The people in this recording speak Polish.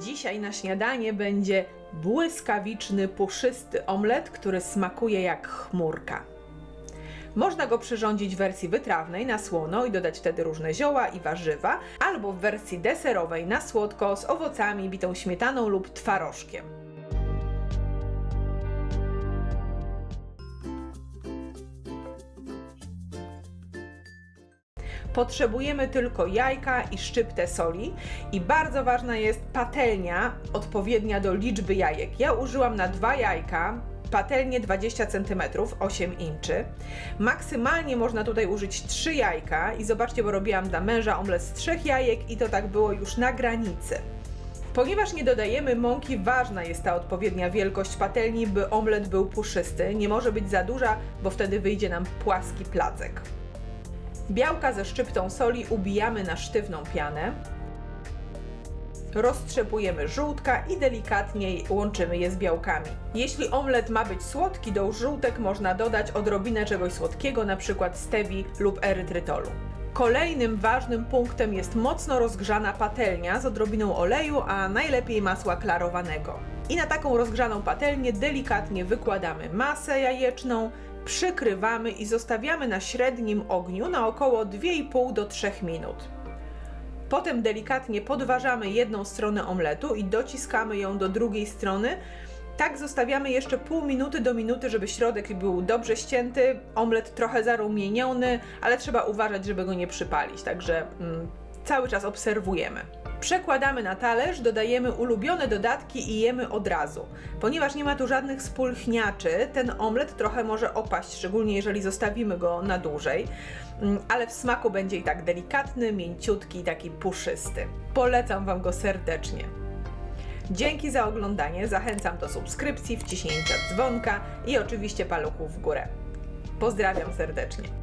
Dzisiaj na śniadanie będzie błyskawiczny, puszysty omlet, który smakuje jak chmurka. Można go przyrządzić w wersji wytrawnej na słono i dodać wtedy różne zioła i warzywa, albo w wersji deserowej na słodko z owocami, bitą śmietaną lub twarożkiem. Potrzebujemy tylko jajka i szczyptę soli i bardzo ważna jest patelnia odpowiednia do liczby jajek. Ja użyłam na dwa jajka, patelnię 20 cm, 8 inczy. Maksymalnie można tutaj użyć 3 jajka i zobaczcie, bo robiłam dla męża omlet z 3 jajek i to tak było już na granicy. Ponieważ nie dodajemy mąki, ważna jest ta odpowiednia wielkość patelni, by omlet był puszysty. Nie może być za duża, bo wtedy wyjdzie nam płaski placek. Białka ze szczyptą soli ubijamy na sztywną pianę. Roztrzepujemy żółtka i delikatnie łączymy je z białkami. Jeśli omlet ma być słodki, do żółtek można dodać odrobinę czegoś słodkiego, np. stewi lub erytrytolu. Kolejnym ważnym punktem jest mocno rozgrzana patelnia z odrobiną oleju, a najlepiej masła klarowanego. I na taką rozgrzaną patelnię delikatnie wykładamy masę jajeczną, przykrywamy i zostawiamy na średnim ogniu na około 2,5 do 3 minut. Potem delikatnie podważamy jedną stronę omletu i dociskamy ją do drugiej strony. Tak zostawiamy jeszcze pół minuty do minuty, żeby środek był dobrze ścięty, omlet trochę zarumieniony, ale trzeba uważać, żeby go nie przypalić, także mm, cały czas obserwujemy. Przekładamy na talerz, dodajemy ulubione dodatki i jemy od razu. Ponieważ nie ma tu żadnych spulchniaczy, ten omlet trochę może opaść, szczególnie jeżeli zostawimy go na dłużej, Mm, ale w smaku będzie i tak delikatny, mięciutki i taki puszysty. Polecam Wam go serdecznie. Dzięki za oglądanie, zachęcam do subskrypcji, wciśnięcia dzwonka i oczywiście paluchów w górę. Pozdrawiam serdecznie.